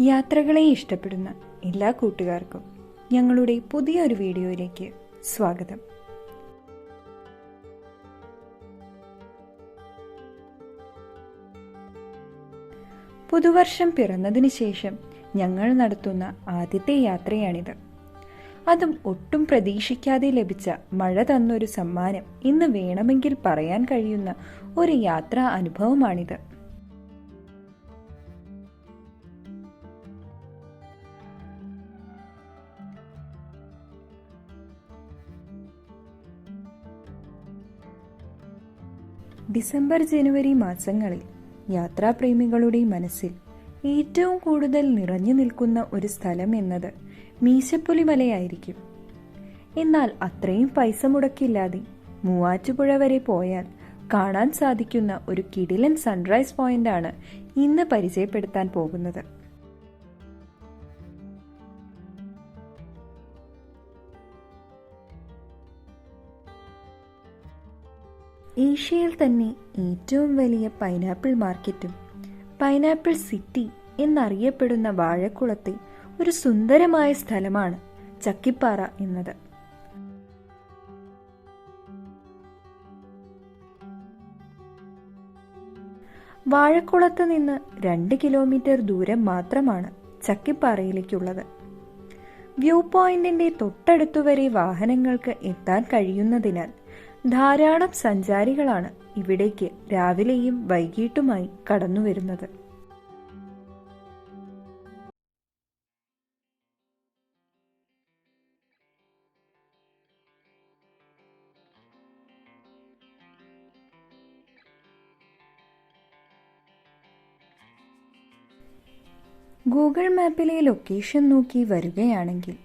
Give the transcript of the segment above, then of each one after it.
യാത്രകളെ ഇഷ്ടപ്പെടുന്ന എല്ലാ കൂട്ടുകാർക്കും ഞങ്ങളുടെ പുതിയൊരു വീഡിയോയിലേക്ക് സ്വാഗതം. പുതുവർഷം പിറന്നതിന് ശേഷം ഞങ്ങൾ നടത്തുന്ന ആദ്യത്തെ യാത്രയാണിത്. അതും ഒട്ടും പ്രതീക്ഷിക്കാതെ ലഭിച്ച മഴ തന്നൊരു സമ്മാനം ഇന്ന് വേണമെങ്കിൽ പറയാൻ കഴിയുന്ന ഒരു യാത്രാ അനുഭവമാണിത്. ഡിസംബർ ജനുവരി മാസങ്ങളിൽ യാത്രാപ്രേമികളുടെ മനസ്സിൽ ഏറ്റവും കൂടുതൽ നിറഞ്ഞു നിൽക്കുന്ന ഒരു സ്ഥലം എന്നത് മീശപ്പുലി മലയായിരിക്കും എന്നാൽ അത്രയും പൈസ മുടക്കില്ലാതെ മൂവാറ്റുപുഴ വരെ പോയാൽ കാണാൻ സാധിക്കുന്ന ഒരു കിടിലൻ സൺറൈസ് പോയിന്റാണ് ഇന്ന് പരിചയപ്പെടുത്താൻ പോകുന്നത്. ഏഷ്യയിൽ തന്നെ ഏറ്റവും വലിയ പൈനാപ്പിൾ മാർക്കറ്റും പൈനാപ്പിൾ സിറ്റി എന്നറിയപ്പെടുന്ന വാഴക്കുളത്തെ ഒരു സുന്ദരമായ സ്ഥലമാണ് ചക്കിപ്പാറ എന്നത്. വാഴക്കുളത്ത് നിന്ന് രണ്ട് കിലോമീറ്റർ ദൂരം മാത്രമാണ് ചക്കിപ്പാറയിലേക്കുള്ളത്. വ്യൂ പോയിന്റിന്റെ തൊട്ടടുത്തുവരെ വാഹനങ്ങൾക്ക് എത്താൻ കഴിയുന്നതിനാൽ ധാരാളം സഞ്ചാരികളാണ് ഇവിടേക്ക് രാവിലെയും വൈകിട്ടുമായി കടന്നുവരുന്നത്. ഗൂഗിൾ മാപ്പിലെ ലൊക്കേഷൻ നോക്കി വരികയാണെങ്കിൽ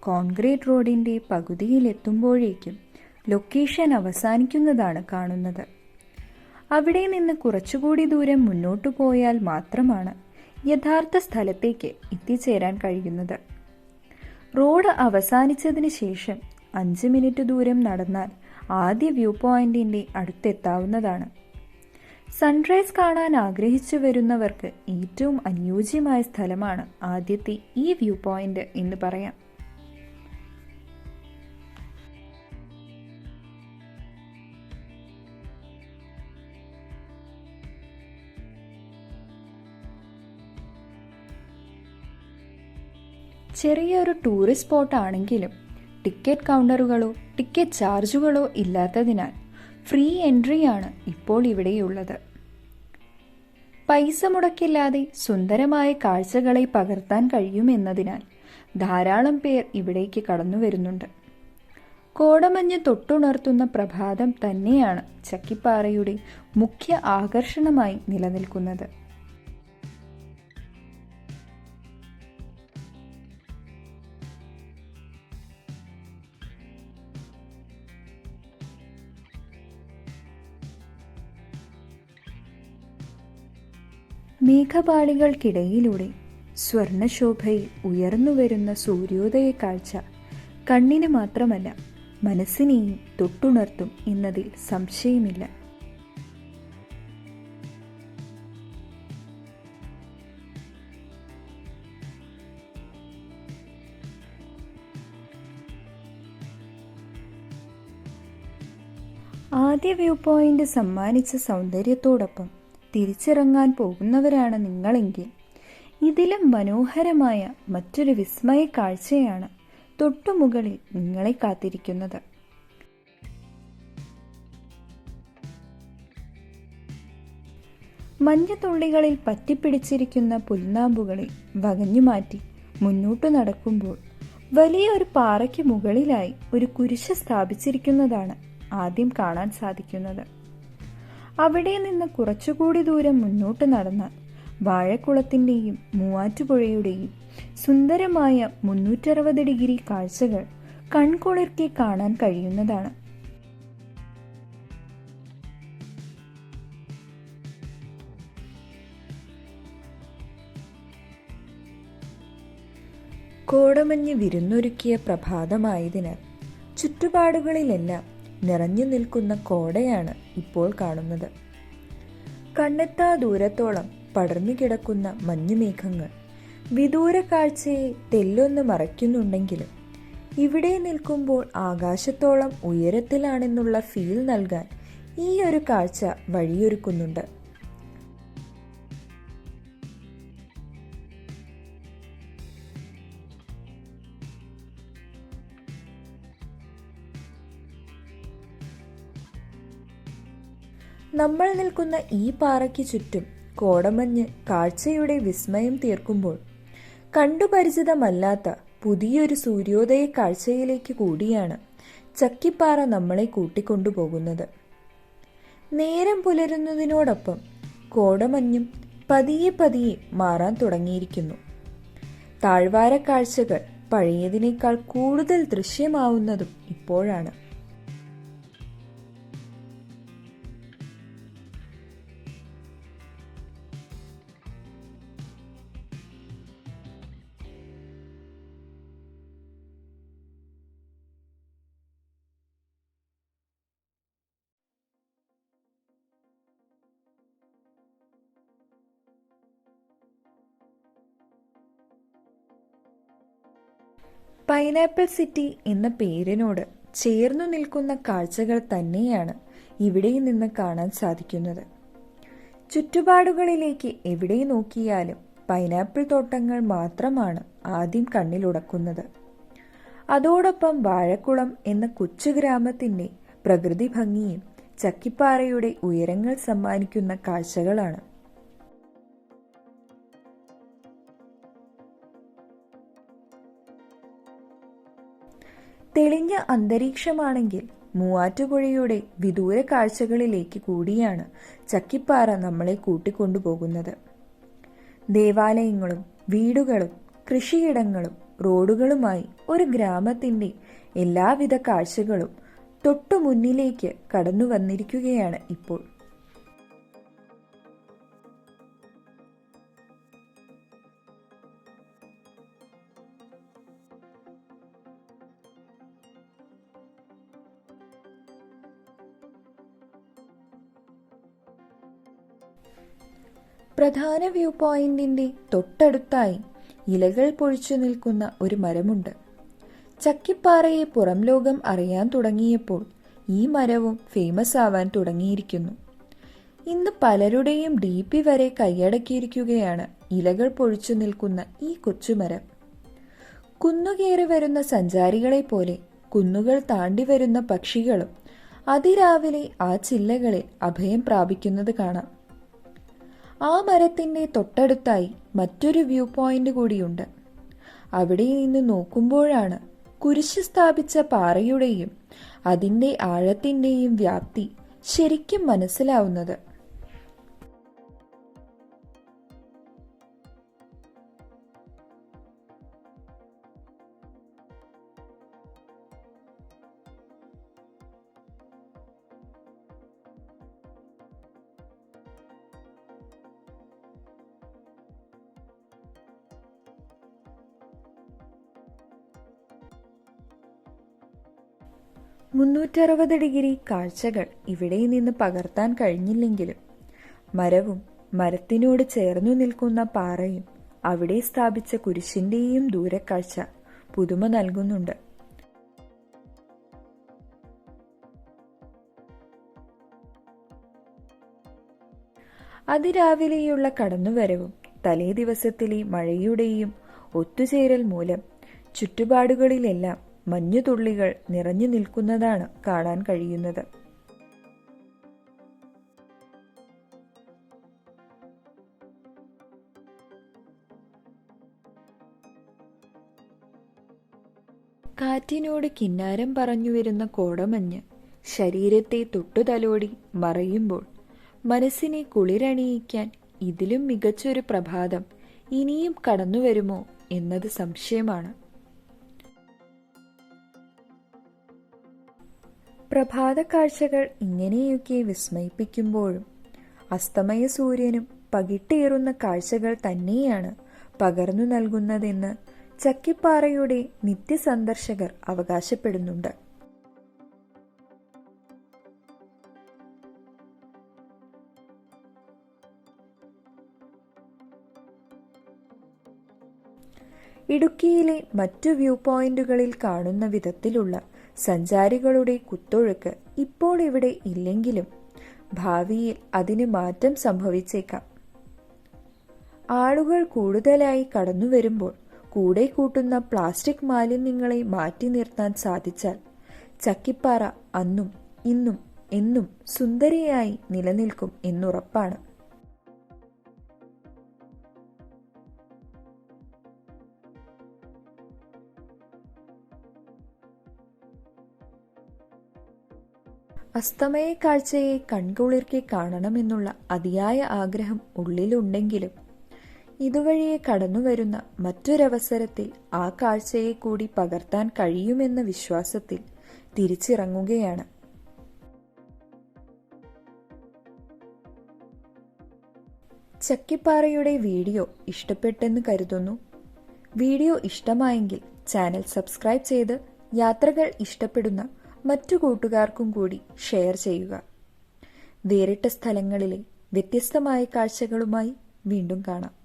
കോൺക്രീറ്റ് റോഡിന്റെ പകുതിയിലെത്തുമ്പോഴേക്കും ലൊക്കേഷൻ അവസാനിക്കുന്നതാണ് കാണുന്നത്. അവിടെ നിന്ന് കുറച്ചുകൂടി ദൂരം മുന്നോട്ടു പോയാൽ മാത്രമാണ് യഥാർത്ഥ സ്ഥലത്തേക്ക് എത്തിച്ചേരാൻ കഴിയുന്നത്. റോഡ് അവസാനിച്ചതിന് ശേഷം അഞ്ച് മിനിറ്റ് ദൂരം നടന്നാൽ ആദ്യ വ്യൂ പോയിന്റിന്റെ അടുത്തെത്താവുന്നതാണ്. സൺറൈസ് കാണാൻ ആഗ്രഹിച്ചു വരുന്നവർക്ക് ഏറ്റവും അനുയോജ്യമായ സ്ഥലമാണ് ആദ്യത്തെ ഈ വ്യൂ പോയിന്റ് എന്ന് പറയാം. ചെറിയൊരു ടൂറിസ്റ്റ് സ്പോട്ട് ആണെങ്കിലും ടിക്കറ്റ് കൗണ്ടറുകളോ ടിക്കറ്റ് ചാർജുകളോ ഇല്ലാത്തതിനാൽ ഫ്രീ എൻട്രിയാണ് ഇപ്പോൾ ഇവിടെയുള്ളത്. പൈസ മുടക്കില്ലാതെ സുന്ദരമായ കാഴ്ചകളെ പകർത്താൻ കഴിയുമെന്നതിനാൽ ധാരാളം പേർ ഇവിടേക്ക് കടന്നു വരുന്നുണ്ട്. കോടമഞ്ഞ് തൊട്ടുണർത്തുന്ന പ്രഭാതം തന്നെയാണ് ചക്കിപ്പാറയുടെ മുഖ്യ ആകർഷണമായി നിലനിൽക്കുന്നത്. മേഘപാളികൾക്കിടയിലൂടെ സ്വർണശോഭയിൽ ഉയർന്നുവരുന്ന സൂര്യോദയ കാഴ്ച കണ്ണിന് മാത്രമല്ല മനസ്സിനെയും തൊട്ടുണർത്തും എന്നതിൽ സംശയമില്ല. ആദ്യ വ്യൂ പോയിന്റ് സമ്മാനിച്ച സൗന്ദര്യത്തോടൊപ്പം തിരിച്ചിറങ്ങാൻ പോകുന്നവരാണ് നിങ്ങളെങ്കിൽ. ഇതിലും മനോഹരമായ മറ്റൊരു വിസ്മയ കാഴ്ചയാണ് തൊട്ടുമുകളിൽ നിങ്ങളെ കാത്തിരിക്കുന്നത്. മഞ്ഞത്തുള്ളികളിൽ പറ്റിപ്പിടിച്ചിരിക്കുന്ന പുൽനാമ്പുകളെ വകഞ്ഞുമാറ്റി മുന്നോട്ടു നടക്കുമ്പോൾ വലിയ ഒരു പാറയ്ക്ക് മുകളിലായി ഒരു കുരിശ് സ്ഥാപിച്ചിരിക്കുന്നതാണ് ആദ്യം കാണാൻ സാധിക്കുന്നത്. അവിടെ നിന്ന് കുറച്ചുകൂടി ദൂരം മുന്നോട്ട് നടന്നാൽ വാഴക്കുളത്തിന്റെയും മൂവാറ്റുപുഴയുടെയും സുന്ദരമായ മുന്നൂറ്ററുപത് ഡിഗ്രി കാഴ്ചകൾ കൺകുളിർക്കെ കാണാൻ കഴിയുന്നതാണ്. കോടമഞ്ഞ് വിരുന്നൊരുക്കിയ പ്രഭാതമായതിനാൽ ചുറ്റുപാടുകളിലെല്ലാം നിറഞ്ഞു നിൽക്കുന്ന കോടയാണ് ഇപ്പോൾ കാണുന്നത്. കണ്ണെത്താ ദൂരത്തോളം പടർന്നു കിടക്കുന്ന മഞ്ഞുമേഘങ്ങൾ. വിദൂര കാഴ്ചയെ തെല്ലൊന്ന് മറയ്ക്കുന്നുണ്ടെങ്കിലും ഇവിടെ നിൽക്കുമ്പോൾ ആകാശത്തോളം ഉയരത്തിലാണെന്നുള്ള ഫീൽ നൽകാൻ ഈ ഒരു കാഴ്ച വഴിയൊരുക്കുന്നുണ്ട്. നമ്മൾ നിൽക്കുന്ന ഈ പാറയ്ക്ക് ചുറ്റും കോടമഞ്ഞ് കാഴ്ചയുടെ വിസ്മയം തീർക്കുമ്പോൾ കണ്ടുപരിചിതമല്ലാത്ത പുതിയൊരു സൂര്യോദയ കാഴ്ചയിലേക്ക് കൂടിയാണ് ചക്കിപ്പാറ നമ്മളെ കൂട്ടിക്കൊണ്ടുപോകുന്നത്. നേരം പുലരുന്നതിനോടൊപ്പം കോടമഞ്ഞും പതിയെ പതിയെ മാറാൻ തുടങ്ങിയിരിക്കുന്നു. താഴ്വാര കാഴ്ചകൾ പഴയതിനേക്കാൾ കൂടുതൽ ദൃശ്യമാവുന്നതും ഇപ്പോഴാണ്. പൈനാപ്പിൾ സിറ്റി എന്ന പേരിനോട് ചേർന്നു നിൽക്കുന്ന കാഴ്ചകൾ തന്നെയാണ് ഇവിടെ നിന്ന് കാണാൻ സാധിക്കുന്നത്. ചുറ്റുപാടുകളിലേക്ക് എവിടെ നോക്കിയാലും പൈനാപ്പിൾ തോട്ടങ്ങൾ മാത്രമാണ് ആദ്യം കണ്ണിലുടക്കുന്നത് അതോടൊപ്പം വാഴക്കുളം എന്ന കൊച്ചു ഗ്രാമത്തിന്റെ പ്രകൃതി ഭംഗിയും ചക്കിപ്പാറയുടെ ഉയരങ്ങൾ സമ്മാനിക്കുന്ന കാഴ്ചകളാണ് തെളിഞ്ഞ അന്തരീക്ഷമാണെങ്കിൽ മൂവാറ്റുപുഴയുടെ വിദൂര കാഴ്ചകളിലേക്ക് കൂടിയാണ് ചക്കിപ്പാറ നമ്മളെ കൂട്ടിക്കൊണ്ടുപോകുന്നത്. ദേവാലയങ്ങളും വീടുകളും കൃഷിയിടങ്ങളും റോഡുകളുമായി ഒരു ഗ്രാമത്തിന്റെ എല്ലാവിധ കാഴ്ചകളും തൊട്ടു മുന്നിലേക്ക് കടന്നു വന്നിരിക്കുകയാണ് ഇപ്പോൾ. പ്രധാന വ്യൂ പോയിന്റിന്റെ തൊട്ടടുത്തായി ഇലകൾ പൊഴിച്ചു നിൽക്കുന്ന ഒരു മരമുണ്ട്. ചക്കിപ്പാറയെ പുറം ലോകം അറിയാൻ തുടങ്ങിയപ്പോൾ ഈ മരവും ഫേമസ് ആവാൻ തുടങ്ങിയിരിക്കുന്നു. ഇന്ന് പലരുടെയും ഡി പി വരെ കൈയടക്കിയിരിക്കുകയാണ് ഇലകൾ പൊഴിച്ചു നിൽക്കുന്ന ഈ കൊച്ചുമരം കുന്നുകയറി വരുന്ന സഞ്ചാരികളെ പോലെ കുന്നുകൾ താണ്ടി വരുന്ന പക്ഷികളും അതിരാവിലെ ആ ചില്ലകളിൽ അഭയം പ്രാപിക്കുന്നത് കാണാം. ആ മരത്തിന്റെ തൊട്ടടുത്തായി മറ്റൊരു വ്യൂ പോയിന്റ് കൂടിയുണ്ട്. അവിടെ നിന്ന് നോക്കുമ്പോഴാണ് കുരിശ് സ്ഥാപിച്ച പാറയുടെയും അതിന്റെ ആഴത്തിന്റെയും വ്യാപ്തി ശരിക്കും മനസ്സിലാവുന്നത്. മുന്നൂറ്ററുപത് ഡിഗ്രി കാഴ്ചകൾ ഇവിടെ നിന്ന് പകർത്താൻ കഴിഞ്ഞില്ലെങ്കിലും മരവും മരത്തിനോട് ചേർന്നു നിൽക്കുന്ന പാറയും അവിടെ സ്ഥാപിച്ച കുരിശിന്റെയും ദൂരക്കാഴ്ച പുതുമ നൽകുന്നുണ്ട്. അതിരാവിലെയുള്ള കടന്നുവരവും തലേ ദിവസത്തിലെ മഴയുടെയും ഒത്തുചേരൽ മൂലം ചുറ്റുപാടുകളിലെല്ലാം മഞ്ഞുതുള്ളികൾ നിറഞ്ഞു നിൽക്കുന്നതാണ് കാണാൻ കഴിയുന്നത്. കാറ്റിനോട് കിന്നാരം പറഞ്ഞു വരുന്ന കോടമഞ്ഞ് ശരീരത്തെ തൊട്ടുതലോടി മറയുമ്പോൾ മനസ്സിനെ കുളിരണിയിക്കാൻ ഇതിലും മികച്ചൊരു പ്രഭാതം ഇനിയും കടന്നു വരുമോ എന്നത് സംശയമാണ്. പ്രഭാത കാഴ്ചകൾ ഇങ്ങനെയൊക്കെ വിസ്മയിപ്പിക്കുമ്പോഴും അസ്തമയ സൂര്യനും പകിട്ടേറുന്ന കാഴ്ചകൾ തന്നെയാണ് പകർന്നു നൽകുന്നതെന്ന് ചക്കിപ്പാറയുടെ നിത്യസന്ദർശകർ അവകാശപ്പെടുന്നുണ്ട്. ഇടുക്കിയിലെ മറ്റു വ്യൂ പോയിന്റുകളിൽ കാണുന്ന വിധത്തിലുള്ള സഞ്ചാരികളുടെ കുത്തൊഴുക്ക് ഇപ്പോൾ ഇവിടെ ഇല്ലെങ്കിലും ഭാവിയിൽ അതിന് മാറ്റം സംഭവിച്ചേക്കാം. ആളുകൾ കൂടുതലായി കടന്നു വരുമ്പോൾ കൂടെ കൂട്ടുന്ന പ്ലാസ്റ്റിക് മാലിന്യങ്ങളെ മാറ്റി നിർത്താൻ സാധിച്ചാൽ ചക്കിപ്പാറ അന്നും ഇന്നും എന്നും സുന്ദരിയായി നിലനിൽക്കും എന്നുറപ്പാണ്. അസ്തമയ കാഴ്ചയെ കൺകുളിർക്കി കാണണമെന്നുള്ള അതിയായ ആഗ്രഹം ഉള്ളിലുണ്ടെങ്കിലും ഇതുവഴിയെ കടന്നുവരുന്ന മറ്റൊരവസരത്തിൽ ആ കാഴ്ചയെ കൂടി പകർത്താൻ കഴിയുമെന്ന വിശ്വാസത്തിൽ തിരിച്ചിറങ്ങുകയാണ്. ചക്കിപ്പാറയുടെ വീഡിയോ ഇഷ്ടപ്പെട്ടെന്ന് കരുതുന്നു. വീഡിയോ ഇഷ്ടമായെങ്കിൽ ചാനൽ സബ്സ്ക്രൈബ് ചെയ്ത് യാത്രകൾ ഇഷ്ടപ്പെടുന്ന മറ്റു കൂട്ടുകാർക്കും കൂടി ഷെയർ ചെയ്യുക. വേറിട്ട സ്ഥലങ്ങളിലെ വ്യത്യസ്തമായ കാഴ്ചകളുമായി വീണ്ടും കാണാം.